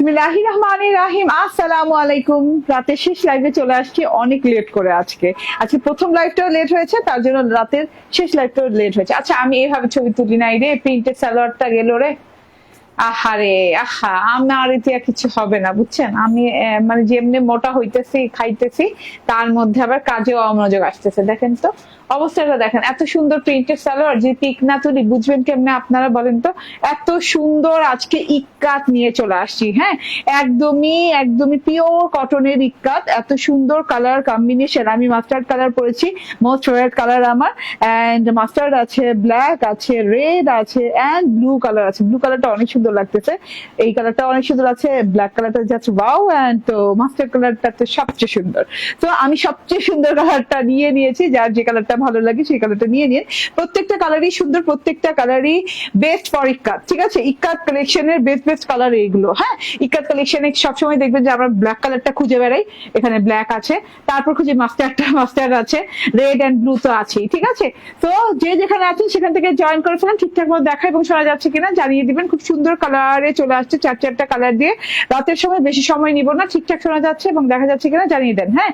বিসমিল্লাহির রহমানির রাহিম। আসসালামু আলাইকুম। রাতের শেষ লাইভে চলে আসছি। অনেক লেট করে আজকে। আজকে প্রথম লাইভটাও লেট হয়েছে, তার জন্য রাতের শেষ লাইভটাও লেট হয়েছে। আচ্ছা আমি এইভাবে ছবি তুলি নাই রে। প্রিন্টেড সালোয়ারটা গেল রে। আহারে আহা, আমার ইতিয়া কিছু হবে না, বুঝছেন? আমি মানে যেমনি মোটা হইতেছি, খাইতেছি, তার মধ্যে আবার কাজেও অমনোযোগ আসতেছে, দেখেন তো। অবস্থাটা দেখেন, এত সুন্দর প্রিন্টেড সালোয়ার যে পিক না তুলি, বুঝবেন কেমনে আপনারা বলেন তো? এত সুন্দর আজকে ইক্কাত নিয়ে চলে আসছি হ্যাঁ? একদমই একদমই পিওর কটনের ইক্কাত, এত সুন্দর কালার কম্বিনেশন আমি মাস্টার্ড কালার পরেছি মোস্ট ফেভারিট কালার আমার। এন্ড মাস্টার্ড আছে ব্ল্যাক আছে রেড আছে এন্ড ব্লু কালার আছে। ব্লু কালারটা অনেক সুন্দর লাগতেছে। এই কালারটা অনেক সুন্দর আছে ব্ল্যাক কালারটা যাচ্ছে ওয়াও এন্ড তো মাস্টার্ড কালারটা তো সবচেয়ে সুন্দর। তো আমি সবচেয়ে সুন্দর কালারটা নিয়ে নিয়েছি, যার যে কালারটা ভালো লাগে, সেই কালারটা নিয়ে নিন। প্রত্যেকটা কালারই সুন্দর, প্রত্যেকটা কালারই বেস্ট ফর ইক্কাত ঠিক আছে? ইক্কাত কালেকশনের বেস্ট বেস্ট কালার এইগুলো হ্যাঁ? ইকাত কালেকশনে সবসময় দেখবেন যে আমরা ব্ল্যাক কালারটা খুঁজে বেড়াই, এখানে ব্ল্যাক আছে, তারপর খুঁজে মাস্টারটা মাস্টার আছে রেড এন্ড ব্লু তো আছেই, ঠিক আছে? তো যে যেখানে আছেন সেখান থেকে জয়েন করে ফেলেন, ঠিকঠাক মতো দেখা এবং শোনা যাচ্ছে কিনা, জানিয়ে দিবেন। খুব সুন্দর কালারে চলে আসছে চার চারটা কালার দিয়ে। রাতের সময় বেশি সময় নিব না, ঠিকঠাক শোনা যাচ্ছে এবং দেখা যাচ্ছে কিনা, জানিয়ে দেন হ্যাঁ?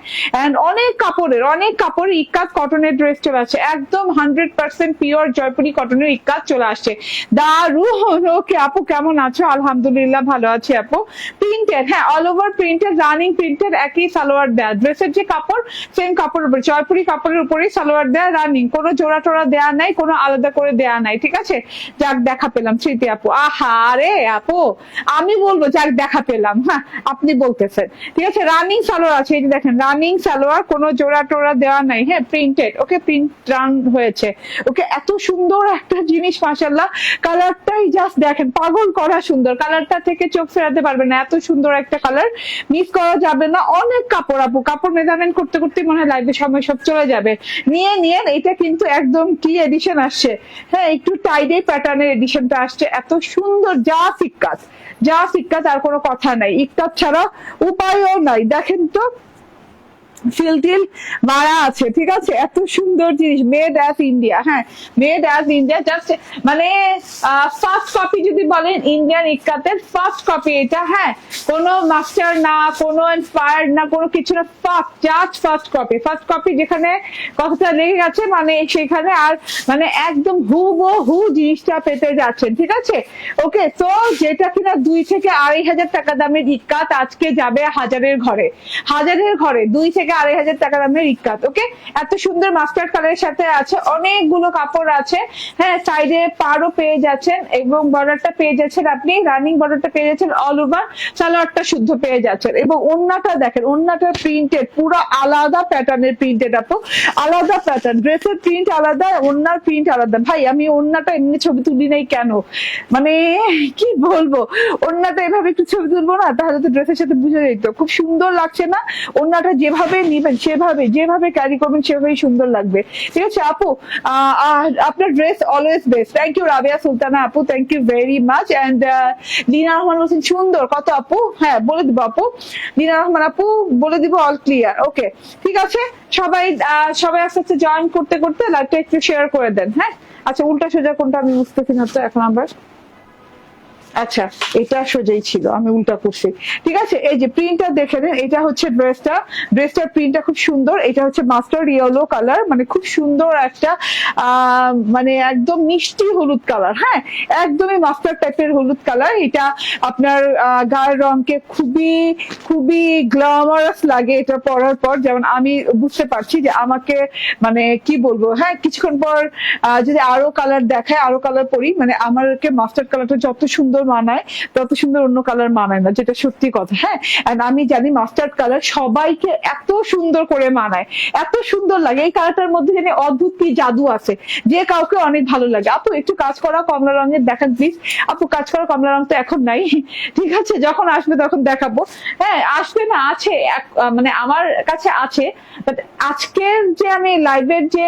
অনেক কাপড়ের, অনেক কাপড় ইক্কাত কটনের ড্রেস চলে আসছে একদম হান্ড্রেড পার্সেন্ট পিওর জয়পুরি কটনের ইক্কাত চলে আসছে। দারুণ ওকে, আপু কেমন আছো? আলহামদুলিল্লাহ ভালো আছি আপু। প্রিন্টেড হ্যাঁ all over printed running printed একই সালোয়ার দেয়া। ড্রেসের যে কাপড় সেম কাপড়ের উপর, জয়পুরি কাপড়ের উপরেই সালোয়ার দেয়া রানিং কোনো জোড়া টোড়া দেয়া নাই, কোনো আলাদা করে দেয়া নাই, ঠিক আছে? যাক, দেখা পেলাম স্মৃতি আপু। আহা রে আপু, আমি বলব, যাক, দেখা পেলাম। হ্যাঁ আপনি বলতেছেন। ঠিক আছে রানিং সালোয়ার আছে, এই যে দেখেন রানিং সালোয়ার, কোনো জোড়া টোড়া দেওয়া নাই। হ্যাঁ প্রিন্টেড ওকে প্রিন্ট রান হয়েছে। ওকে, এত সুন্দর একটা জিনিস মাসাল্লাহ কালারটাই জাস্ট দেখেন, পাগল করা সুন্দর। কালারটা থেকে চোখ ফেরাতে পারবে না, এত সুন্দর একটা কালার মিস করা যাবে না, অনেক কাপড় আপু, কাপড় মেজারমেন্ট করতে করতে মনে হয় লাইভের সময় সব চলে যাবে। নিয়ে নিয়ে, এটা কিন্তু একদম কি এডিশন আসছে। হ্যাঁ একটু টাইডে প্যাটার্নের এডিশনটা আসছে। এত সুন্দর, যা ফিক্কাত যা ফিক্কাত আর কোনো কথা নাই। ইক্কাত ছাড়া উপায়ও নাই। দেখেন তো মারা আছে, ঠিক আছে? এত সুন্দর জিনিস মেড অ্যাজ ইন্ডিয়া হ্যাঁ? মেড অ্যাজ ইন্ডিয়া জাস্ট মানে ফার্স্ট কপি যদি বলেন ইন্ডিয়ান ফার্স্ট কপি এটা হ্যাঁ? কোনো মাস্টার না, কোনো না, কোনো কিছু না first just first copy first copy যেখানে কথাটা লেগে গেছে মানে সেখানে আর মানে একদম হু বো হু জিনিসটা পেতে যাচ্ছেন, ঠিক আছে? ওকে তো যেটা কিনা দুই থেকে আড়াই হাজার টাকা দামের ইক্কাত আজকে যাবে হাজারের ঘরে। হাজারের ঘরে, দুই থেকে আড়াই হাজার টাকা দামের ইক্কাত ওকে এত সুন্দর কালারের সাথে আছে, অনেকগুলো কাপড় আছে। হ্যাঁ সাইডে পাড়ও পেয়ে যাচ্ছেন এবং বর্ডারটা পেয়ে যাচ্ছেন আপনি রানিং বর্ডারটা পেয়ে যাচ্ছেন অল ওভার সালোয়ারটা শুদ্ধ পেয়ে যাচ্ছেন। এবং দেখেন প্রিন্টেড পুরো আলাদা প্যাটার্নের প্রিন্টেড আপু। আলাদা প্যাটার্ন ড্রেসের প্রিন্ট আলাদা ওন্নার প্রিন্ট আলাদা। ভাই, আমি ওন্নাটা এমনি ছবি তুলি নাই কেন? মানে কি বলব? ওন্নাটা এভাবে একটু ছবি তুলবো না, তাহলে তো ড্রেসের সাথে বুঝে যেত খুব সুন্দর লাগছে না? ওন্নাটা যেভাবে নিবেন, সেভাবে, যেভাবে ক্যারি করবেন, সেভাবেই সুন্দর লাগবে। ঠিক আছে, আপু আপনার dress always best thank you Rabiya Sultana আপু thank you very much and Lina Rahman বলছেন, সুন্দর, কত আপু? হ্যাঁ বলে দিব আপু। লিনা রহমান আপু, বলে দিব অল ক্লিয়ার ওকে ঠিক আছে, সবাই সবাই আস্তে আস্তে জয়েন করতে করতে লাইভটা একটু শেয়ার করে দেন হ্যাঁ? আচ্ছা উল্টা সোজা কোনটা আমি বুঝতেছি না তো, এখন আবার। আচ্ছা এটা সোজাই ছিল, আমি উল্টা করছি। ঠিক আছে, এই যে প্রিন্টটা দেখে নেন, এটা হচ্ছে ড্রেসটা ড্রেসটার প্রিন্টটা খুব সুন্দর, এটা হচ্ছে মাস্টার ইয়েলো কালার মানে খুব সুন্দর একটা মানে একদম মিষ্টি হলুদ কালার হ্যাঁ? একদমই মাস্টার টাইপের হলুদ কালার এটা আপনার গায়ের রংকে খুবই খুবই গ্ল্যামারাস লাগে এটা পরার পর। যেমন আমি বুঝতে পারছি যে আমাকে মানে কি বলব হ্যাঁ? কিছুক্ষণ পর যদি আরও কালার দেখায়, আরও কালার পরি মানে আমারকে মাস্টার্ড কালারটা যত সুন্দর মানায়, তত সুন্দর অন্য কালার মানায় না, যেটা সত্যি কথা হ্যাঁ? And আমি জানি মাস্টার্ড কালার সবাইকে এত সুন্দর করে মানায়, এত সুন্দর লাগে, এই কালারটার মধ্যে জানি অদ্ভুত কি জাদু আছে, যে কাউকে অনেক ভালো লাগে। আপু, একটু কাজ করা কমলা রঙের দেখান প্লিজ আপু, কাজ করা কমলা রং তো এখন নাই, ঠিক আছে? যখন আসবে তখন দেখাবো। হ্যাঁ আসবে না, আছে মানে আমার কাছে আছে বাট আজকের যে আমি লাইভের যে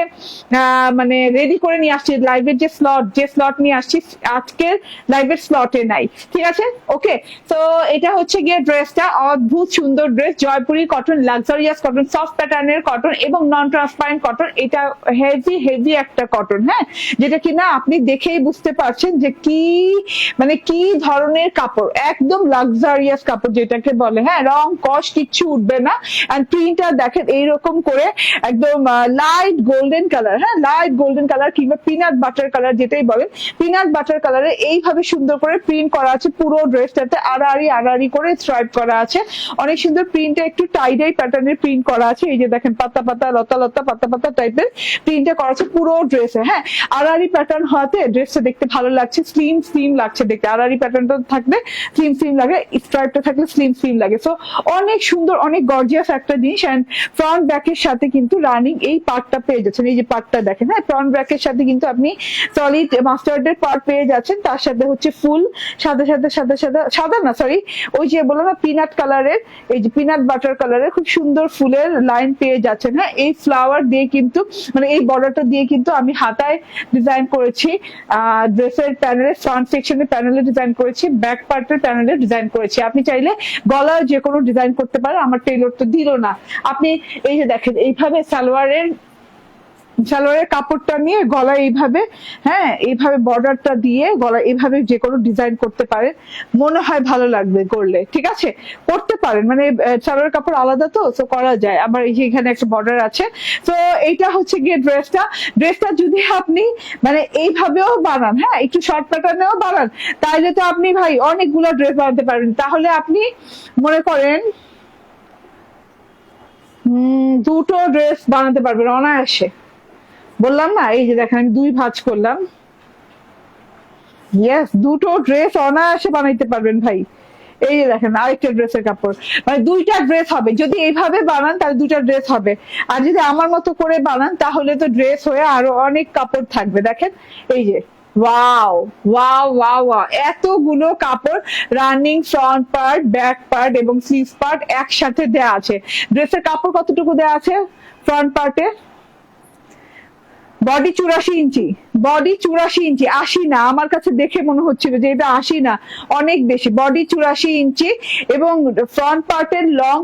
মানে রেডি করে নিয়ে আসছি লাইভের যে স্লট যে স্লট নিয়ে আসছি, আজকের লাইভের স্লটে নাই। ঠিক আছে? ওকে তো এটা হচ্ছে গিয়ে ড্রেসটা অদ্ভুত সুন্দর dress Jaipuri cotton luxurious cotton soft প্যাটার্নের কটন এবং নন ট্রান্সপারেন্ট কটন এটা হেভি হেভি একটা কটন হ্যাঁ? যেটা কিনা আপনি দেখেই বুঝতে পারছেন যে কি মানে কি ধরনের কাপড়। একদম লাক্সারিয়াস কাপড় যেটাকে বলে হ্যাঁ? রং কস কিচ্ছু উঠবে না। এন্ড প্রিন্টটা দেখেন, এইরকম করে একদম লাইট গোল্ডেন কালার হ্যাঁ? লাইট গোল্ডেন কালার কিংবা পিনাট বাটার কালার যেটাই বলেন পিনাট বাটার কালারে এইভাবে সুন্দর করে প্রিন্ট করা আছে, পুরো ড্রেসটাতে আড়াআড়ি আড়াআড়ি করে স্ট্রাইপ করা আছে। অনেক সুন্দর প্রিন্টে একটু টাইডাই প্যাটার্নের প্রিন্ট করা আছে। এই যে দেখেন, পাতা পাতা, লতা লতা, পাতা পাতা টাইপের প্রিন্টটা করা আছে পুরো ড্রেসে হ্যাঁ আড়াআড়ি প্যাটার্ন হওয়াতে ড্রেসটা দেখতে ভালো লাগছে স্লিম স্লিম লাগছে দেখতে। আড়াআড়ি প্যাটার্নটা থাকলে স্লিম স্লিম লাগে স্ট্রাইপটা থাকলে স্লিম স্লিম লাগে। সো অনেক সুন্দর, অনেক গর্জিয়াস একটা জিনিস। অ্যান্ড ফ্রন্ট ব্যাকের সাথে কিন্তু রানিং এই পার্টটা পেয়ে যাচ্ছেন। এই যে পার্টটা দেখেন হ্যাঁ ফ্রন্ট ব্যাকের সাথে কিন্তু আপনি সলিড মাস্টার্ডের পার্ট পেয়ে যাচ্ছেন। তার সাথে হচ্ছে ফুল সাদা সাদা সাদা সাদা সাদা না সরি ওই যে বললাম না পিনাট কালারের এই যে পিনাট বাটার কালারের খুব সুন্দর ফুলের লাইন পেয়ে যাচ্ছেন। হ্যাঁ এই ফ্লাওয়ার দিয়ে কিন্তু মানে এই বর্ডারটা দিয়ে কিন্তু আমি হাতায় ডিজাইন করেছি ড্রেসের প্যানেলের ফ্রন্ট সেকশনের প্যানেলে ডিজাইন করেছি ব্যাক পার্টের প্যানেলে ডিজাইন করেছি। আপনি চাইলে গলায় যে কোনো ডিজাইন করতে পারেন, আমার টেলর তো দিল না। আপনি এই যে দেখেন, এইভাবে সালোয়ারের সালোয়ারের কাপড়টা নিয়ে গলায় এইভাবে হ্যাঁ এইভাবে বর্ডারটা দিয়ে গলা এইভাবে যে কোনো ডিজাইন করতে পারেন। মনে হয় ভালো লাগবে করলে ঠিক আছে? করতে পারেন মানে আহ, সালোয়ারের কাপড় আলাদা তো তো করা যায়। আমার এই এখানে একটা বর্ডার আছে তো এইটা হচ্ছে গিয়ে ড্রেসটা। ড্রেসটা যদি আপনি মানে এইভাবেও বানান হ্যাঁ একটু শর্ট প্যাটার্নেও বানান তাইলে তো আপনি ভাই অনেকগুলো ড্রেস বানাতে পারবেন। তাহলে আপনি মনে করেন দুটো ড্রেস বানাতে পারবেন অনায়াসে। বললাম না, এই যে দেখেন আমি দুই ভাঁজ করলাম। ইয়েস দুটো ড্রেস অনায়াসে বানাইতে পারবেন ভাই। এই যে দেখেন আরেকটা ড্রেসের কাপড়। মানে দুইটা ড্রেস হবে। যদি এইভাবে বানান, তাহলে দুইটা ড্রেস হবে। আর যদি আমার মতো করে বানান, তাহলে তো ড্রেস হয়ে আরও অনেক কাপড় থাকবে। দেখেন, এই যে ওয়াও ওয়াও ওয়াও ওয়াও এতগুলো কাপড় running front part back part এবং স্লিভ পার্ট একসাথে দেয়া আছে। ড্রেসের কাপড় কতটুকু দেয়া আছে? ফ্রন্ট পার্টে বডি চুরাশি ইঞ্চি। বডি চুরাশি ইঞ্চি। আশি না, আমার কাছে দেখে মনে হচ্ছিল যে এটা আশি না, অনেক বেশি। বডি চুরাশি ইঞ্চি এবং ফ্রন্ট পার্টের লং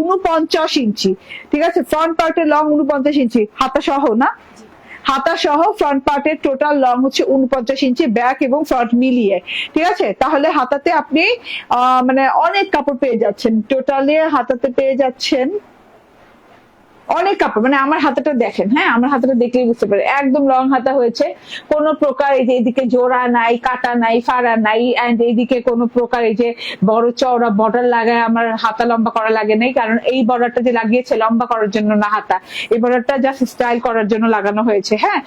উনপঞ্চাশ ইঞ্চি। ঠিক আছে? ফ্রন্ট পার্টের লং উনপঞ্চাশ ইঞ্চি। হাতা সহ না? হাতা সহ ফ্রন্ট পার্টের টোটাল লং হচ্ছে উনপঞ্চাশ ইঞ্চি ব্যাক এবং ফ্রন্ট মিলিয়ে। ঠিক আছে? তাহলে হাতাতে আপনি মানে অনেক কাপড় পেয়ে যাচ্ছেন। টোটালে হাতাতে পেয়ে যাচ্ছেন অনেক কাপড় মানে আমার হাতাটা দেখেন হ্যাঁ আমার হাতাটা দেখলেই বুঝতে পারে একদম লং হাতা হয়েছে, কোন প্রকার এই যে এদিকে জোড়া নাই, কাটা নাই, ফাড়া নাই এন্ড এইদিকে কোনো প্রকার এই যে বড় চওড়া বর্ডার লাগায় আমার হাতা লম্বা করা লাগে নাই, কারণ এই বর্ডারটা যে লাগিয়েছে লম্বা করার জন্য না হাতা। এই বর্ডারটা জাস্ট স্টাইল করার জন্য লাগানো হয়েছে হ্যাঁ।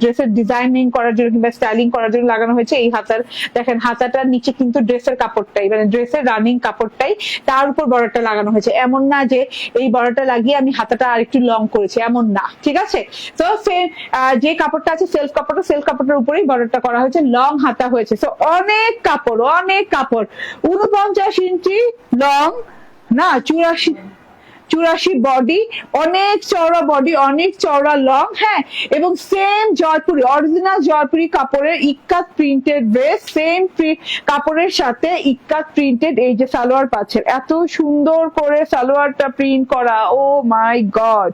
ড্রেসের ডিজাইনিং করার জন্য কিংবা স্টাইলিং করার জন্য লাগানো হয়েছে, এই হাতার, দেখেন হাতাটার নিচে কিন্তু ড্রেসের কাপড়টাই মানে ড্রেসের রানিং কাপড়টাই, তার উপর বর্ডারটা লাগানো হয়েছে। এমন না যে এই বর্ডারটা লাগিয়ে আমি হাতাটা আর একটু লং করেছে, এমন না, ঠিক আছে? তো যে কাপড়টা আছে সেলফ কাপড়টা সেলফ কাপড়ের উপরেই বর্ডারটা করা হয়েছে লং হাতা হয়েছে। তো অনেক কাপড় অনেক কাপড় উনপঞ্চাশ ইঞ্চি লং না, চুরাশি চুরাশি বডি অনেক চওড়া বডি অনেক চওড়া লং হ্যাঁ এবং সেম জয়পুরি অরিজিনাল জয়পুরি কাপড়ের ইকাত প্রিন্টেড ড্রেস সেম কাপড়ের সাথে ইক্কাত প্রিন্টেড এই যে সালোয়ার পাচ্ছেন। এত সুন্দর করে সালোয়ারটা প্রিন্ট করা ও মাই গড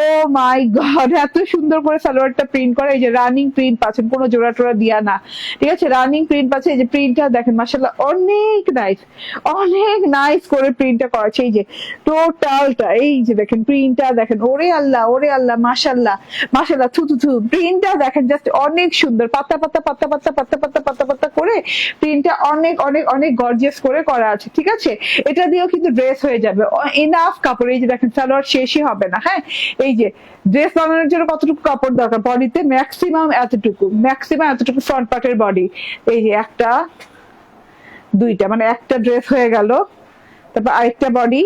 ও মাই গড, এত সুন্দর করে সালোয়ারটা প্রিন্ট করা, এই যে রানিং প্রিন্ট পাচ্ছেন, কোনো জোড়া টোড়া দিয়া না। ঠিক আছে রানিং প্রিন্ট পাচ্ছে, এই যে প্রিন্টটা দেখেন মাসাল্লাহ অনেক নাইস অনেক নাইস করে প্রিন্টটা করেছে এই যে টোটালটা এই যে দেখেন প্রিন্টটা দেখেন, ওরে আল্লাহ ওরে আল্লাহ মাসাল্লাহ মাসাল্লাহ থু থু থু প্রিন্টটা দেখেন জাস্ট অনেক সুন্দর, পাতা পাতা পাতা পাতা পাতা পাতা পাতা পাতা করে প্রিন্টটা অনেক অনেক অনেক গর্জিয়াস করে করা আছে, ঠিক আছে? এটা দিয়েও কিন্তু ড্রেস হয়ে যাবে এনাফ কাপড়, এই যে দেখেন, সালোয়ার শেষই হবে না হ্যাঁ? এই যে ড্রেস বানানোর জন্য কতটুকু কাপড় দরকার? বডিতে ম্যাক্সিমাম এতটুকু ম্যাক্সিমাম এতটুকু ফ্রন্ট পার্টের বডি এই যে একটা, দুইটা মানে একটা ড্রেস হয়ে গেল, তারপর আরেকটা বডি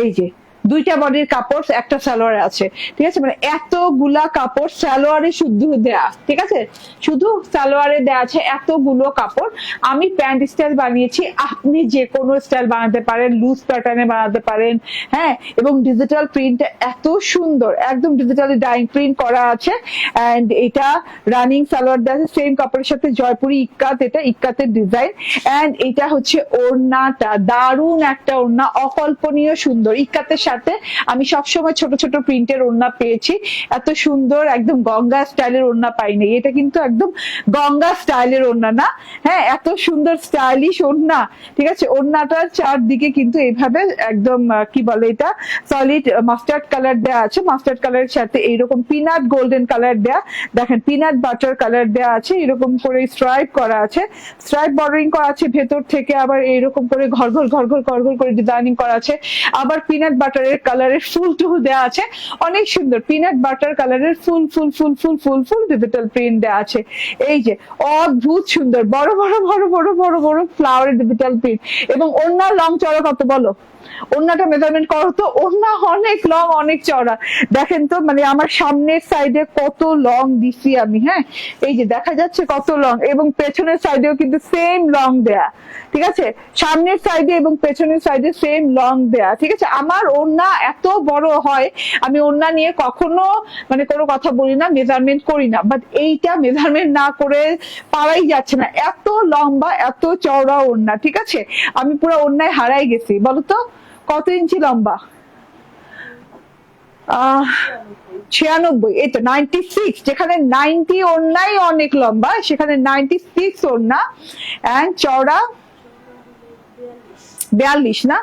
এই যে দুইটা বডির কাপড়, একটা সালোয়ারে আছে। ঠিক আছে? মানে এতগুলা কাপড় সালোয়ারে শুদ্ধ দেয়া। ঠিক আছে? শুধু সালোয়ারে দেয়া আছে এতগুলো কাপড়। আমি প্যান্ট স্টাইল বানিয়েছি। আপনি যে কোনো স্টাইল বানাতে পারেন লুজ প্যাটার্নে বানাতে পারেন হ্যাঁ? এবং ডিজিটাল প্রিন্ট এত সুন্দর। একদম ডিজিটালি ডাইং প্রিন্ট করা আছে। এন্ড এটা রানিং সালোয়ার দেওয়া আছে। সেম কাপড়ের সাথে জয়পুরি ইক্কাত। এটা ইক্কাতের ডিজাইন এন্ড এটা হচ্ছে ওড়নাটা। দারুণ একটা ওড়না। অকল্পনীয় সুন্দর। ইক্কাতের সাথে আমি সবসময় ছোট ছোট প্রিন্টের ওড়না পেয়েছি। এত সুন্দর, একদম গঙ্গা স্টাইলের ওড়না পাইনি। এটা কিন্তু একদম গঙ্গা স্টাইলের ওড়না না। হ্যাঁ এত সুন্দর স্টাইলিশ ওড়না। ঠিক আছে, ওড়নাটার চারদিকে কিন্তু এইভাবে একদম কি বলে এটা? সলিড মাস্টার্ড কালার দেওয়া আছে। মাস্টার্ড কালারের সাথে এইরকম পিনাট গোল্ডেন কালার দেয়া। দেখেন পিনাট বাটার কালার দেয়া আছে। এরকম করে স্ট্রাইপ করা আছে। স্ট্রাইপ বর্ডারিং করা আছে ভেতর থেকে। আবার এইরকম করে ঘর ঘর ঘর ঘর ঘর ঘর করে ডিজাইনিং করা আছে। আবার পিনাট বাটারের কালারের ফুল টুল দেওয়া আছে। অনেক সুন্দর। পিনাট বাটার কালারের ফুল ফুল ফুল ফুল ফুল ফুল ডিজিটাল প্রিন্ট দেওয়া আছে। এই যে, অদ্ভুত সুন্দর। বড় বড় বড় বড় বড় বড় ফ্লাওয়ারের ডিজিটাল প্রিন্ট এবং অন্য লং চড়া কত বলো। ওড়নাটা মেজারমেন্ট করো তো ওড়না অনেক লং অনেক চড়া দেখেন তো মানে আমার সামনের সাইডে কত লং দিছি আমি হ্যাঁ? এই যে দেখা যাচ্ছে কত লং এবং পেছনের সাইডেও কিন্তু সেম লং দেয়া, ঠিক আছে? সামনের সাইডে এবং পেছনের সাইডে সেম লং দেয়া, ঠিক আছে? আমার ওড়না এত বড় হয়, আমি ওড়না নিয়ে কখনো মানে কোনো কথা বলি না মেজারমেন্ট করি না বাট এইটা মেজারমেন্ট না করে পারাই যাচ্ছে না। এত লম্বা, এত চওড়া ওড়না, ঠিক আছে? আমি পুরো ওড়নায় হারাই গেছি, বলো তো? কত ইঞ্চি লম্বা? ছিয়ানব্বই, এই তো নাইনটি সিক্স যেখানে নাইনটি ওড়নাই অনেক লম্বা, সেখানে নাইনটি সিক্স ওড়না অ্যান্ড চওড়া বিয়াল্লিশ, না?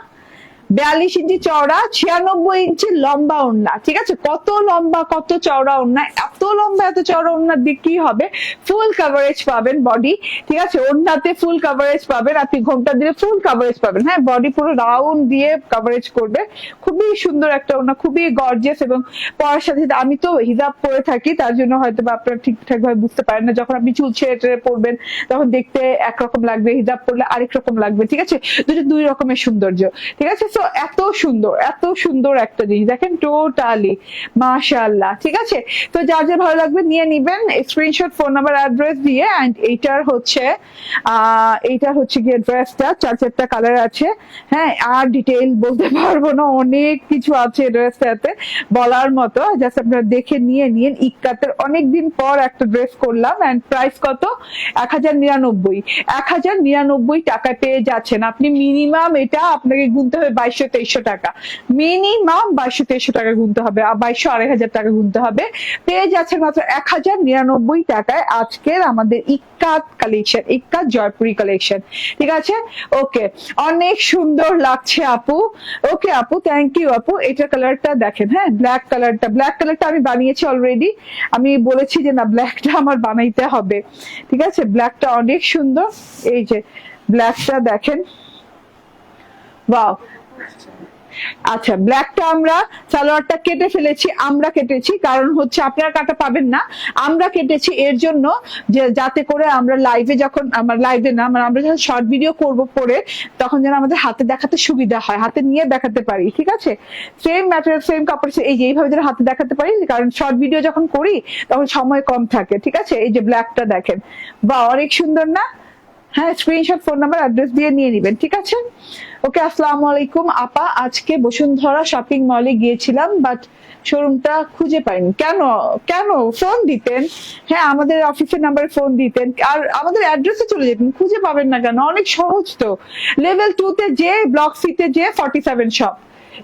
বিয়াল্লিশ ইঞ্চি চওড়া, ছিয়ানব্বই ইঞ্চি লম্বা ওড়না, ঠিক আছে? কত লম্বা, কত চওড়া ওড়না, এত লম্বা, এত চওড়া ওড়নার দিক কি হবে? ফুল কাভারেজ পাবেন বডি ঠিক আছে? ওড়নাতে ফুল কাভারেজ পাবেন, আপনি ঘোমটা দিলে ফুল কাভারেজ পাবেন। হ্যাঁ বডি পুরো রাউন্ড দিয়ে কাভারেজ করবে। খুবই সুন্দর একটা ওড়না, খুবই গর্জিয়াস এবং পরার সাথে আমি তো হিজাব পরে থাকি, তার জন্য হয়তো বা আপনারা ঠিকঠাক ভাবে বুঝতে পারেন না। যখন আপনি চুল ছেড়ে টেড়ে পরবেন, তখন দেখতে একরকম লাগবে হিজাব পরলে আরেক রকম লাগবে, ঠিক আছে? দুটো দুই রকমের সৌন্দর্য, ঠিক আছে? তো এত সুন্দর এত সুন্দর একটা জিনিস। দেখেন টোটালি মাশাআল্লাহ, ঠিক আছে? তো যার যা ভালো লাগবে নিয়ে নিবেন। স্ক্রিনশট ফোন নাম্বার অ্যাড্রেস দিয়ে এন্ড এইটার হচ্ছে এইটার হচ্ছে গিয়ে ড্রেসটা চার চারটা কালার আছে। হ্যাঁ আর ডিটেইল বলতে পারব না, অনেক কিছু আছে ড্রেসটাতে বলার মতো জাস্ট আপনারা দেখে নিয়ে নিন। ইক্কাতের অনেকদিন পর একটা ড্রেস করলাম এন্ড প্রাইস কত? এক হাজার নিরানব্বই। এক হাজার নিরানব্বই টাকায় পেয়ে যাচ্ছেন। আপনি মিনিমাম এটা আপনাকে গুনতে হবে বাইশশো তেইশশো টাকা। মিনিমাম বাইশশো তেইশশো টাকা গুনতে হবে, আর বাইশশো আড়াই হাজার টাকা গুনতে হবে। পেয়ে যাচ্ছেন মাত্র এক হাজার নিরানব্বই টাকায় আজকের আমাদের ইক্কাত কালেকশন ইক্কাত জয়পুরি কালেকশন ঠিক আছে? ওকে অনেক সুন্দর লাগছে আপু। ওকে আপু থ্যাংক ইউ আপু। এটার কালারটা দেখেন হ্যাঁ ব্ল্যাক কালারটা ব্ল্যাক কালারটা আমি বানিয়েছি অলরেডি আমি বলেছি যে না ব্ল্যাকটা আমার বানাইতে হবে। ঠিক আছে? ব্ল্যাকটা অনেক সুন্দর। এই যে ব্ল্যাকটা দেখেন। ওয়াও আচ্ছা ব্ল্যাকটা আমরা, সালোয়ারটা কেটে ফেলেছি, আমরা কেটেছি, কারণ হচ্ছে আপনারা কাটা পাবেন না। আমরা কেটেছি এর জন্য যে যাতে করে আমরা লাইভে যখন, আমার লাইভে না মানে আমরা যখন শর্ট ভিডিও করব পরে, তখন যেন আমাদের হাতে দেখাতে সুবিধা হয়, হাতে নিয়ে দেখাতে পারি, ঠিক আছে? সেম ম্যাটেরিয়াল সেম কাপড়, এই যে এইভাবে যেন হাতে দেখাতে পারি, কারণ শর্ট ভিডিও যখন করি, তখন সময় কম থাকে, ঠিক আছে? এই যে ব্ল্যাকটা দেখেন। বা অনেক সুন্দর না? হ্যাঁ স্ক্রিনশট ফোন নাম্বার অ্যাড্রেস দিয়ে নিয়ে নিবেন, ঠিক আছে? ওকে, আসসালামু আলাইকুম। আপা, আজকে বসুন্ধরা শপিং মলে গিয়েছিলাম, বাট শোরুমটা খুঁজে পাইনি। কেন? কেন? ফোন দিতেন। হ্যাঁ আমাদের অফিসের নাম্বারে ফোন দিতেন। আর আমাদের অ্যাড্রেসে চলে যেতেন। খুঁজে পাবেন না কেন? অনেক সহজ তো। লেভেল টু তে যে, ব্লক সিতে যে ফর্টি সেভেন শপ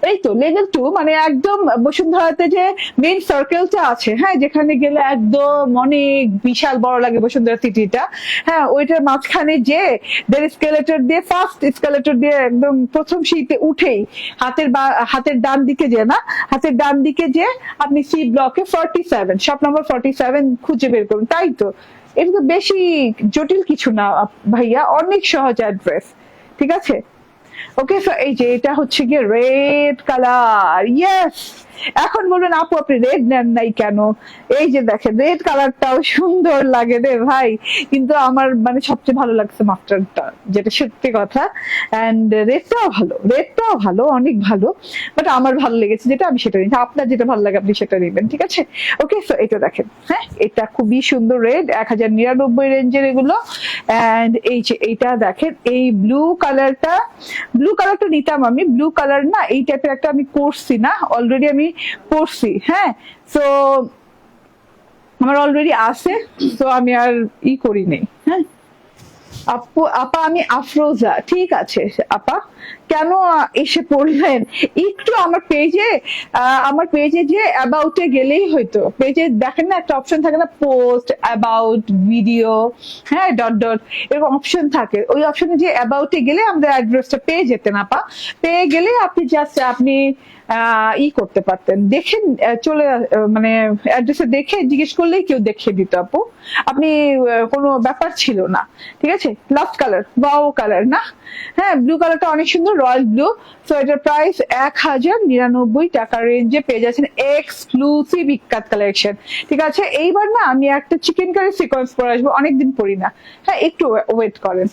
এই তো লেভেল টু মানে একদম বসুন্ধরাতে যে সার্কেলটা আছে হ্যাঁ যেখানে গেলে একদম অনেক বিশাল বড় লাগে বসুন্ধরা সিটিটা হ্যাঁ ওইটার মাঝখানে যে দের স্কেলেটর দিয়ে ফার্স্ট স্কেলেটর দিয়ে একদম প্রথম উঠেই হাতের হাতের ডান দিকে যে না, হাতের ডান দিকে যে আপনি সি ব্লকে forty seven shop number forty seven খুঁজে বের করুন, তাই তো? এটা তো বেশি জটিল কিছু না, ভাইয়া, অনেক সহজ অ্যাড্রেস ঠিক আছে? ওকে সো এই যে এটা হচ্ছে গিয়ে রেড কালার ইয়েস এখন বলবেন আপু, আপনি রেড নেন নাই কেন? এই যে দেখেন রেড কালারটাও সুন্দর লাগে রে ভাই। কিন্তু আমার মানে সবচেয়ে ভালো লাগছে মাস্টারটা যেটা সত্যি কথা। অ্যান্ড রেডটাও ভালো রেডটাও ভালো, অনেক ভালো। বাট আমার ভালো লেগেছে যেটা, আমি সেটা নিচ্ছি। আপনার যেটা ভালো লাগে, আপনি সেটা নেবেন, ঠিক আছে? ওকে সো এটা দেখেন হ্যাঁ? এটা খুবই সুন্দর রেড এক হাজার নিরানব্বই রেঞ্জের এগুলো। অ্যান্ড এই যে এইটা দেখেন, এই ব্লু কালারটা ব্লু কালারটা নিতাম আমি। ব্লু কালার না, এই টাইপের একটা আমি করছি না। অলরেডি আমি করছি হ্যাঁ? তো আমার অলরেডি আছে তো আমি আর ই করি নেই হ্যাঁ? আপু, আপা, আমি আফরোজা, ঠিক আছে, আপা? কেন এসে পড়লেন? একটু আমার পেজে আমার পেজে যে অ্যাবাউটে গেলেই হয়তো। পেজে দেখেন না, একটা অপশন থাকে না পোস্ট অ্যাবাউট ভিডিও হ্যাঁ ডট ডট এরকম অপশন থাকে। ওই অপশনে যে অ্যাবাউটে গেলে আমাদের অ্যাড্রেসটা পেয়ে যেতেন আপা। পেয়ে গেলে আপনি জাস্ট আপনি ই করতে পারতেন। দেখেন চলে মানে অ্যাড্রেসে দেখে জিজ্ঞেস করলেই কেউ দেখিয়ে দিত আপু। আপনি কোনো ব্যাপার ছিল না, ঠিক আছে? লাস্ট কালার বাও কালার না? হ্যাঁ ব্লু কালারটা অনেক সুন্দর রয়্যাল ব্লু। তো এটার প্রাইস এক হাজার নিরানব্বই টাকা রেঞ্জে পেয়ে যাচ্ছেন এক্সক্লুসিভ বিখ্যাত কালেকশন ঠিক আছে? এইবার না, আমি একটা চিকেন কারি সিকোয়েন্স পরে আসব, অনেকদিন পরি না। হ্যাঁ একটু ওয়েট করেন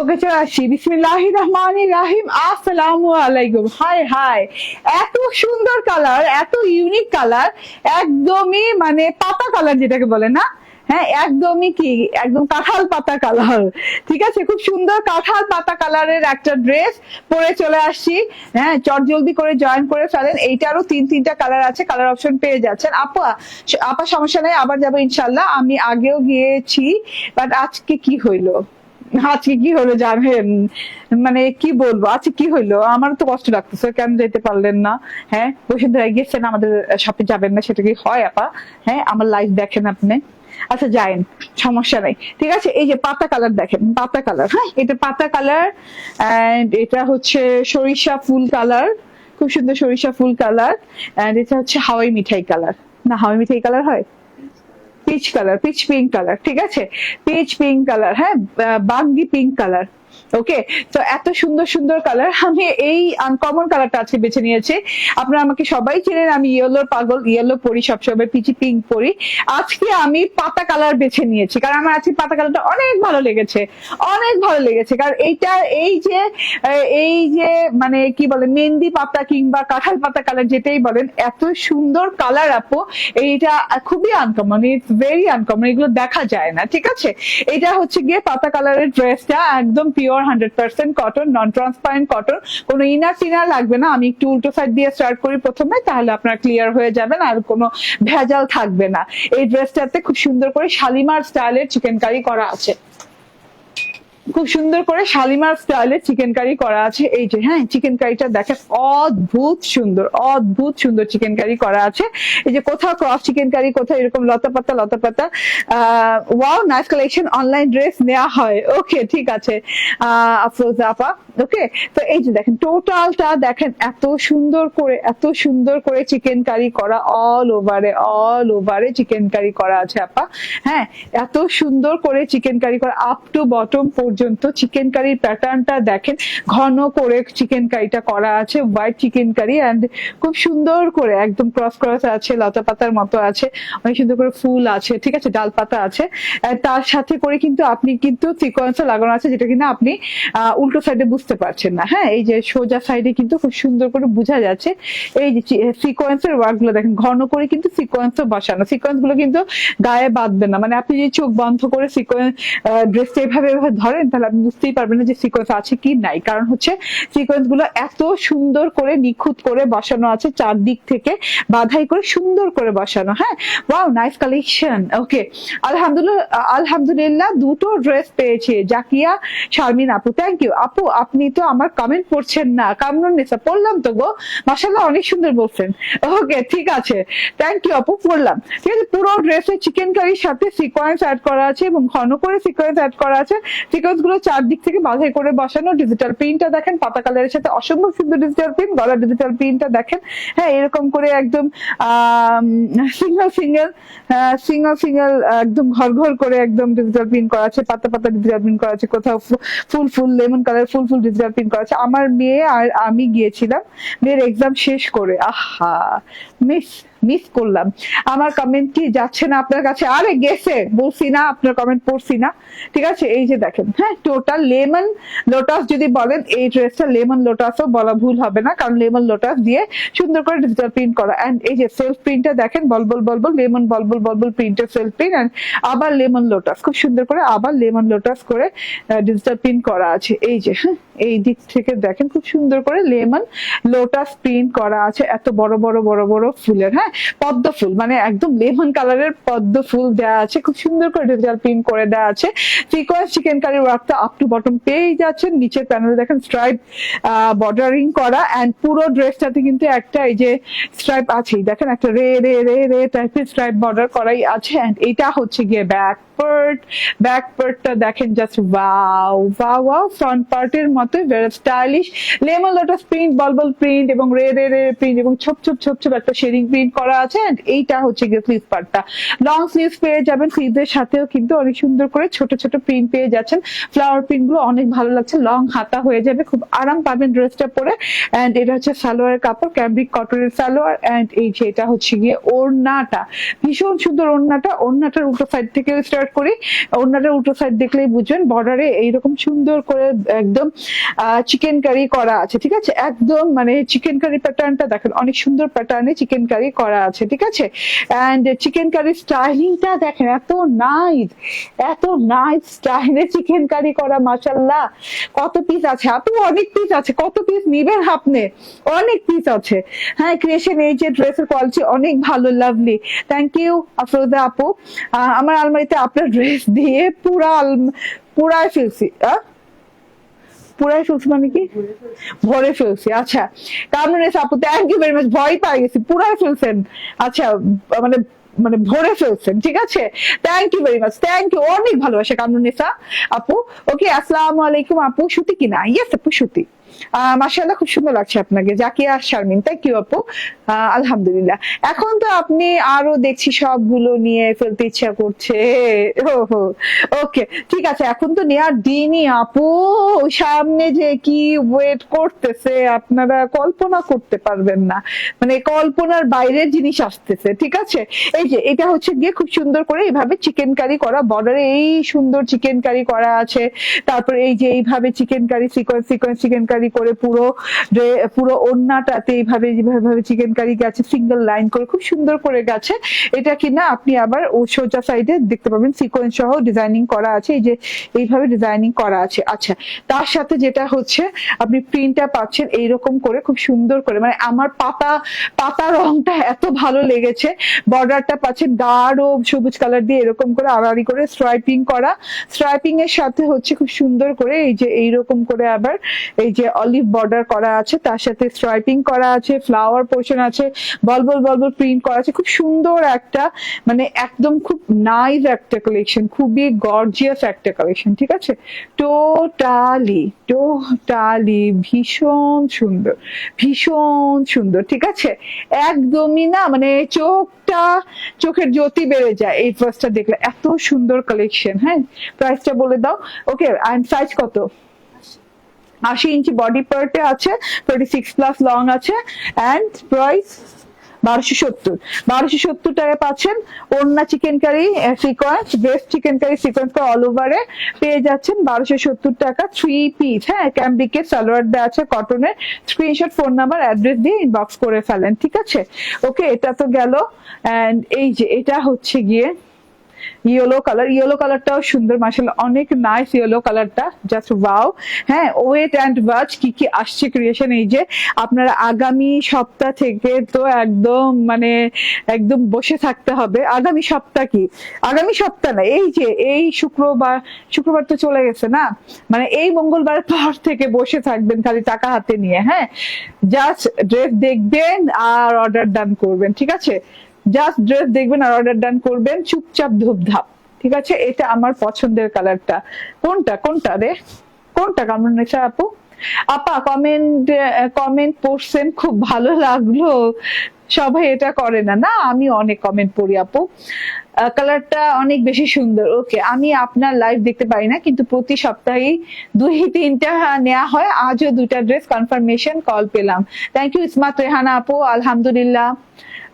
ওকে চলে আসি বিসমিল্লাহ রহমান রাহিম, আসসালামু আলাইকুম। Hi hi. এত সুন্দর কালার, এত ইউনিক কালার, একদমই মানে পাতা কালার যেটাকে বলে না? হ্যাঁ একদমই কি, একদম কাঁঠাল পাতা কালার। ঠিক আছে? খুব সুন্দর কাঁঠাল পাতা কালারের একটা ড্রেস পরে চলে আসছি। হ্যাঁ চট জলদি করে জয়েন করে ফেলেন। এইটারও তিন, তিনটা কালার আছে, কালার অপশন পেয়ে যাচ্ছেন। আপা আপা সমস্যা নেই, আবার যাব ইনশাল্লাহ। আমি আগেও গিয়েছি, বাট আজকে কি হইল? আজকে কি হলো জানেন মানে কি বলব? আজকে কি হইল? আমার তো কষ্ট লাগতেছে, কেন যেতে পারলেন না? হ্যাঁ বসুন্ধরা গেছেন, আমাদের সাথে যাবেন না, সেটা কি হয় আপা? হ্যাঁ আমার লাইফ দেখেন আপনি। আচ্ছা যায়েন সমস্যা নেই। ঠিক আছে, এই যে পাতা কালার দেখেন, পাতা কালার হ্যাঁ এটা পাতা কালার এটা হচ্ছে সরিষা ফুল কালার খুব সুন্দর সরিষা ফুল কালার এটা হচ্ছে হাওয়াই মিঠাই কালার না, হাওয়াই মিঠাই কালার হয়? Peach colour peach pink colour ঠিক আছে? পিচ পিঙ্ক কালার হ্যাঁ বাঙ্গি পিঙ্ক কালার ওকে তো এত সুন্দর সুন্দর কালার আমি এই আনকমন কালারটা আজকে বেছে নিয়েছি। আপনারা আমাকে সবাই চেনেন, আমি ইয়েলোর পাগল ইয়েলো পরি, সবসময় পিচি পিঙ্ক পরি। আজকে আমি পাতা কালার বেছে নিয়েছি, কারণ আমার আজকে পাতা কালারটা অনেক ভালো লেগেছে, অনেক ভালো লেগেছে। কারণ এইটা, এই যে এই যে মানে কি বলে, মেহেন্দি পাতা কিংবা কাঁঠাল পাতা কালার যেটাই বলেন, এত সুন্দর কালার আপু, এইটা খুবই আনকমন ইটস ভেরি আনকমন এগুলো দেখা যায় না, ঠিক আছে? এটা হচ্ছে গিয়ে পাতা কালারের ড্রেসটা একদম pure hundred percent cotton non transparent cotton কোনো ইনার টিনার লাগবে না, আমি একটু উল্টো সাইড দিয়ে স্টার্ট করি প্রথমে, তাহলে আপনার ক্লিয়ার হয়ে যাবেন আর কোনো ভেজাল থাকবে না। এই ড্রেসটাতে খুব সুন্দর করে শালিমার স্টাইলের চিকেন কারি করা আছে। খুব সুন্দর করে শালিমার স্টাইলে চিকেন কারি করা আছে। এই যে হ্যাঁ চিকেন কারিটা দেখেন অদ্ভুত সুন্দর অদ্ভুত সুন্দর চিকেন কারি করা আছে। এই যে কোথাও ক্রফ চিকেন কারি কোথাও এরকম লতা পাতা লতা পাতা wow nice collection online dress নেওয়া হয়। ওকে ঠিক আছে। আহ, আফরোজা আপা ওকে তো এই যে দেখেন টোটালটা দেখেন, এত সুন্দর করে, এত সুন্দর করে চিকেন কারি করা অল ওভারে অল ওভারে চিকেন কারি করা আছে, আপা। হ্যাঁ এত সুন্দর করে চিকেন কারি করা আপ টু বটম পর্যন্ত চিকেন কারির প্যাটার্নটা দেখেন, ঘন করে চিকেন কারিটা করা আছে হোয়াইট চিকেন কারি অ্যান্ড খুব সুন্দর করে, একদম ক্রস ক্রস আছে, লতা পাতার মতো আছে, অনেক সুন্দর করে ফুল আছে, ঠিক আছে, ডাল পাতা আছে। তার সাথে করে কিন্তু আপনি কিন্তু সিকোয়েন্সও লাগানো আছে, যেটা কিনা আপনি উল্টো সাইডে বুঝতে পারছেন না। হ্যাঁ এই যে সোজা সাইডে কিন্তু খুব সুন্দর করে বোঝা যাচ্ছে। এই যে সিকোয়েন্সের ওয়ার্কগুলো দেখেন, ঘন করে কিন্তু সিকোয়েন্সও বসানো। সিকোয়েন্সগুলো কিন্তু গায়ে বাঁধবে না। মানে আপনি যদি চোখ বন্ধ করে সিকোয়েন্স ড্রেসটা এভাবে এভাবে ধরেন, তাহলে আপনি বুঝতেই পারবেন না যে সিকোয়েন্স আছে কি নাই। কারণ হচ্ছে সিকোয়েন্সগুলো এত সুন্দর করে নিখুঁত করে বসানো আছে চারদিক থেকে, বাধাই করে সুন্দর করে বসানো। হ্যাঁ? ওয়াও নাইস কালেকশন ওকে আলহামদুলিল্লাহ আলহামদুলিল্লাহ, দুটো ড্রেস পেয়েছে। জাকিয়া, শারমিন আপু। থ্যাংক ইউ আপু আপনি তো আমার কমেন্ট পড়ছেন না। কামরুন নিসা পড়লাম তো গো। মাসাল্লাহ অনেক সুন্দর বলছেন। ওকে ঠিক আছে। থ্যাংক ইউ আপু, পড়লাম। ঠিক আছে, পুরো ড্রেসে চিকেন কারির সাথে সিকোয়েন্স অ্যাড করা আছে এবং ঘন করে সিকোয়েন্স অ্যাড করা আছে। সিকোয়েন্সগুলো চারদিক থেকে বাধাই করে বসানো। ডিজিটাল প্রিন্টটা দেখেন, পাতা কালারের সাথে অসম্ভব সুন্দর ডিজিটাল প্রিন্ট গলা ডিজিটাল প্রিন্টটা দেখেন। হ্যাঁ এরকম করে একদম সিঙ্গেল সিঙ্গেল সিঙ্গেল সিঙ্গেল একদম ঘর ঘর করে একদম ডিজিটাল প্রিন্ট করা আছে। পাতা পাতা ডিজিটাল প্রিন্ট করা আছে। কোথাও ফুল ফুল লেমন কালার ফুল ফুল আছে আমার মেয়ে আর আমি গিয়েছিলাম। মেয়ের এক্সাম শেষ করে। আহা মিস মিস করলাম। আমার কমেন্ট কি যাচ্ছে না আপনার কাছে? আরে গেছে, বলছি না, আপনার কমেন্ট পড়ছি না। ঠিক আছে, এই যে দেখেন হ্যাঁ টোটাল লেমন লোটাস যদি বলেন, এই ড্রেসটা লেমন লোটাসও বলা ভুল হবে না, কারণ লেমন লোটাস দিয়ে সুন্দর করে ডিজিটাল প্রিন্ট করা। এন্ড এই যে সেলফ প্রিন্টটা দেখেন বলবল বলবল লেমন বলবল বলবল প্রিন্টের সেলফ প্রিন্ট এন্ড আবার লেমন লোটাস খুব সুন্দর করে আবার লেমন লোটাস করে ডিজিটাল প্রিন্ট করা আছে। এই যে হ্যাঁ এই দিক থেকে দেখেন, খুব সুন্দর করে লেমন লোটাস প্রিন্ট করা আছে, এত বড় বড় বড় বড় ফুলের হ্যাঁ। পদ্ম ফুল মানে একদম লেমন কালারের পদ্ম ফুল দেওয়া আছে, খুব সুন্দর করে ডিজিটাল প্রিন্ট করে দেওয়া আছে। সিকোয়েন্স চিকেন কারির ওয়ার্কটা আপ টু বটম পেয়ে যাচ্ছেন, নিচের প্যানেলে দেখেন স্ট্রাইপ বর্ডারিং করা এন্ড পুরো ড্রেসটাতে কিন্তু একটা এই যে স্ট্রাইপ আছেই। দেখেন একটা রে রে রে রে টাইপের স্ট্রাইপ বর্ডার করাই আছে এন্ড এটা হচ্ছে গিয়ে ব্যাক পার্ট ব্যাক পার্টটা দেখেন just wow wow wow front পার্টের মতো very stylish lemon lotus print বলবল print এবং রে রে রে প্রিন্ট এবং ছোপ ছোপ ছোপ ছোপ একটা শেডিং প্রিন্ট করা আছে এইটা হচ্ছে গিয়ে স্লিভ পার্টটা লং স্লিভস পেয়ে যাবেন স্লিভের সাথেও কিন্তু অনেক সুন্দর করে ছোট ছোট প্রিন্ট পেয়ে যাচ্ছেন। ফ্লাওয়ার প্রিন্টগুলো অনেক ভালো লাগছে লং হাতা হয়ে যাবে, খুব আরাম পাবেন ড্রেসটা পরে। এন্ড এটা হচ্ছে সালোয়ারের কাপড় ক্যাম্ব্রিক কটনের সালোয়ার এন্ড এই যে এটা হচ্ছে গিয়ে ওড়নাটা। ভীষণ সুন্দর ওড়নাটা। ওড়নাটার উল্টো সাইড থেকে স্টার্ট করি। ওড়নাটার উল্টো সাইড দেখলেই বুঝবেন বর্ডারে এইরকম সুন্দর করে একদম চিকেন কারি করা আছে, ঠিক আছে? একদম মানে চিকেন কারি প্যাটার্নটা দেখেন, অনেক সুন্দর প্যাটার্নে চিকেন কারি করা আছে, ঠিক আছে? এন্ড চিকেন কারি স্টাইলিংটা দেখেন, এত নাইস এত নাইস স্টাইলে চিকেন কারি করা মাশাল্লাহ কত পিস আছে? আপনি অনেক পিস আছে, কত পিস নিবেন আপনি? অনেক পিস আছে। হ্যাঁ ক্রিয়েশন এই যে ড্রেসের কোয়ালিটি অনেক ভালো লাভলি থ্যাংক ইউ আফরোজা আপু। আমার আলমারিতে আপনার ড্রেস দিয়ে পুরা পুরাই ফেলছি। আহ? পুরাই ফেলছি মানে কি? ভরে ফেলছি আচ্ছা। কামরুন এসে আপু থ্যাংক ইউ ভেরি মাচ ভয় পাই গেছি, পুরাই ফেলছেন আচ্ছা মানে মানে ভরে ফেলছেন ঠিক আছে? Thank you very much thank you অনেক ভালোবাসা কামরুনিসা আপু ওকে আসসালামু আলাইকুম আপু, সুতি কিনা? ইয়েস আপু, সুতি। আহ, মাশাআল্লাহ, খুব সুন্দর লাগছে আপনাকে। জাকিয়া শারমিন থ্যাংক ইউ আপু। আলহামদুলিল্লাহ। এখন তো আপনি আরও দেখছি সবগুলো নিয়ে ফেলতে ইচ্ছা করছে। ওকে ঠিক আছে, এখন তো নেওয়ার দিনই আপু। সামনে যে কি ওয়েট করতেছে, আপনারা কল্পনা করতে পারবেন না। মানে কল্পনার বাইরের জিনিস আসতেছে, ঠিক আছে? এই যে, এটা হচ্ছে গিয়ে খুব সুন্দর করে এইভাবে চিকেন কারি করা বর্ডারে এই সুন্দর চিকেন কারি করা আছে। তারপরে এই যে, এইভাবে chikankari sequence sequence chikankari কারি করে পুরো পুরো ওড়নাটাতে এইভাবে যেভাবে চিকেন কারি গেছে সিঙ্গেল লাইন করে খুব সুন্দর করে গেছে। এটা কিনা আপনি আবার ও সোজা সাইডে দেখতে পাবেন। সিকোয়েন্স সহ ডিজাইনিং করা আছে। এই যে এইভাবে ডিজাইনিং করা আছে। আচ্ছা তার সাথে যেটা হচ্ছে, আপনি প্রিন্টটা পাচ্ছেন এইরকম করে খুব সুন্দর করে। মানে আমার পাতা পাতা রংটা এত ভালো লেগেছে। বর্ডারটা পাচ্ছেন গাঢ় সবুজ কালার দিয়ে এরকম করে আড়াআড়ি করে স্ট্রাইপিং করা। স্ট্রাইপিং এর সাথে হচ্ছে খুব সুন্দর করে এই যে এইরকম করে আবার এই যে অলিভ বর্ডার করা আছে, তার সাথে স্ট্রাইপিং করা আছে ফ্লাওয়ার পোর্শন আছে, বলবল বলবল প্রিন্ট করা আছে। খুব সুন্দর একটা মানে একদম খুব নাইস একটা কালেকশন খুবই গর্জিয়াস একটা কালেকশন ঠিক আছে? টোটালি টোটালি ভীষণ সুন্দর ভীষণ সুন্দর, ঠিক আছে? একদমই না মানে চোখটা, চোখের জ্যোতি বেড়ে যায় এই ড্রেসটা দেখলে। এত সুন্দর কালেকশন হ্যাঁ? প্রাইসটা বলে দাও। ওকে অ্যান্ড সাইজ কত? আশি ইঞ্চি বডি পার্টে আছে টোয়েন্টি সিক্স প্লাস লং আছে অ্যান্ড প্রাইস বারোশো সত্তর। বারোশো সত্তর টাকা পাচ্ছেন ওন্না chikankari sequence best chikankari sequence all ওভারে পেয়ে যাচ্ছেন বারোশো সত্তর টাকা থ্রি পিস হ্যাঁ ক্যাম্বিকের সালোয়ার দেওয়া আছে কটনের স্ক্রিনশট ফোন নাম্বার অ্যাড্রেস দিয়ে ইনবক্স করে ফেলেন, ঠিক আছে? ওকে এটা তো গেল অ্যান্ড এই যে, এটা হচ্ছে গিয়ে ইয়েলো কালার ইয়েলো কালারটাও সুন্দর মাসাল্লাহ অনেক নাইস ইয়েলো কালারটা জাস্ট ওয়াও হ্যাঁ ওয়েট অ্যান্ড ওয়াচ কি কি আসছে ক্রিয়েশন এই যে। আপনারা আগামী সপ্তাহ থেকে তো একদম মানে একদম বসে থাকতে হবে। আগামী সপ্তাহ কি? আগামী সপ্তাহ না, এই যে, এই শুক্রবার শুক্রবার তো চলে গেছে না? মানে এই মঙ্গলবার পর থেকে বসে থাকবেন খালি টাকা হাতে নিয়ে হ্যাঁ? জাস্ট ড্রেস দেখবেন আর অর্ডার ডান করবেন, ঠিক আছে? জাস্ট ড্রেস দেখবেন আর অর্ডার ডান করবেন, চুপচাপ ধূপধাপ। ঠিক আছে? এটা আমার পছন্দের কালারটা কোনটা? কোনটা রে? কোনটা, কামরুন নেশা আপু? আপা কমেন্ট কমেন্ট পড়ছেন, খুব ভালো লাগল। সবাই এটা করে না না? আমি অনেক কমেন্ট পড়ি আপু। কালারটা অনেক বেশি সুন্দর। ওকে আমি আপনার লাইভ দেখতে পারি না, কিন্তু প্রতি সপ্তাহেই দুই, তিনটা নেওয়া হয়। আজও দুইটা ড্রেস কনফার্মেশন কল পেলাম। থ্যাংক ইউ ইসমাত রেহানা আপু। আলহামদুলিল্লাহ।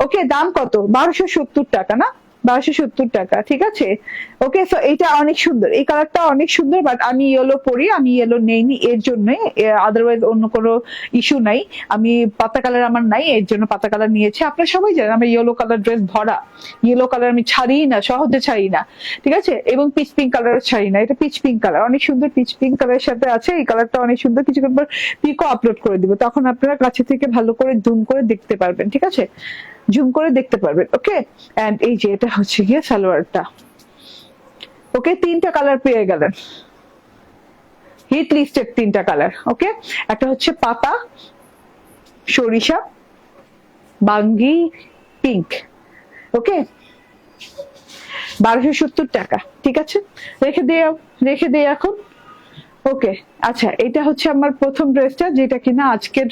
ওকে দাম কত? বারোশো সত্তর টাকা, না? বারোশো সত্তর টাকা, ঠিক আছে? ওকে সো এটা অনেক সুন্দর। এই কালারটা অনেক সুন্দর বাট আমি ইয়েলো পরি, আমি ইয়েলো নেইনি, এর জন্যই আদারওয়াইজ অন্য কোনো ইস্যু নাই। আমি পাতা কালার আমার নাই, এর জন্য পাতা কালার নিয়েছি। আপনারা সবাই জানেন, আমার ইয়েলো কালার ড্রেস ভরা ইয়েলো কালার আমি ছাড়ি না, সহজে ছাড়ি না, ঠিক আছে? এবং পিচ পিঙ্ক কালার ছাড়ি না, এটা পিচ পিঙ্ক কালার অনেক সুন্দর পিচ পিঙ্ক কালারের সাথে আছে, এই কালারটা অনেক সুন্দর, কিছুক্ষণ পর পিকও আপলোড করে দিব। তখন আপনারা কাছে থেকে ভালো করে জুম করে দেখতে পারবেন, ঠিক আছে? জুম করে দেখতে পারবেন ওকে এন্ড এই যে এটা হচ্ছে গিয়ে সালোয়ারটা। ওকে তিনটা কালার পেয়ে গেলেন। হিট লিস্টেড তিনটা কালার ওকে একটা হচ্ছে পাতা, সরিষা, বাঙ্গি পিঙ্ক ওকে বারোশো সত্তর টাকা, ঠিক আছে? রেখে দিয়ে রেখে দিয়ে এখন ওকে আচ্ছা এটা হচ্ছে আমার প্রথম ড্রেসটা যেটা কিনা আজকের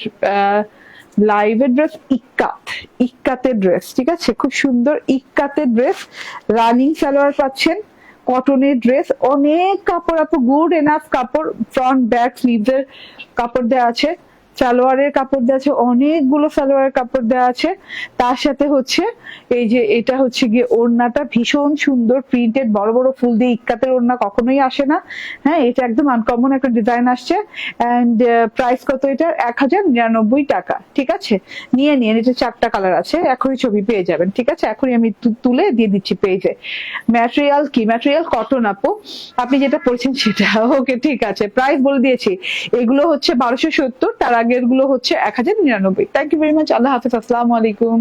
লাইভের ড্রেস ইক্কাত ইক্কাতের ড্রেস ঠিক আছে? খুব সুন্দর ইক্কাতের ড্রেস রানিং সালোয়ার পাচ্ছেন। কটনের ড্রেস অনেক কাপড় আপু গুড এনাফ কাপড় ফ্রন্ট ব্যাক স্লিভসের কাপড় দেওয়া আছে। সালোয়ারের কাপড় দেওয়া আছে, অনেকগুলো সালোয়ারের কাপড় দেওয়া আছে। তার সাথে হচ্ছে এই যে এটা হচ্ছে গিয়ে ওড়নাটা ভীষণ সুন্দর প্রিন্টেড, বড় বড় ফুল দিয়ে ইক্কাতের ওড়না কখনোই আসে না। হ্যাঁ এটা একদম আনকমন একটা ডিজাইন আসছে। অ্যান্ড প্রাইস কত এটা এক হাজার নিরানব্বই টাকা, ঠিক আছে? নিয়ে নিয়ে এটা চারটা কালার আছে, এখনই ছবি পেয়ে যাবেন, ঠিক আছে? এখনই আমি তুলে দিয়ে দিচ্ছি পেজে ম্যাটেরিয়াল কি? ম্যাটেরিয়াল কটন আপু। আপনি যেটা পড়ছেন সেটা, ওকে, ঠিক আছে। প্রাইস বলে দিয়েছি। এগুলো হচ্ছে বারোশো সত্তর, তার আগেরগুলো হচ্ছে এক হাজার নিরানব্বই। থ্যাংক ইউ ভেরি মাচ আল্লাহ হাফিজ। আসসালামু আলাইকুম।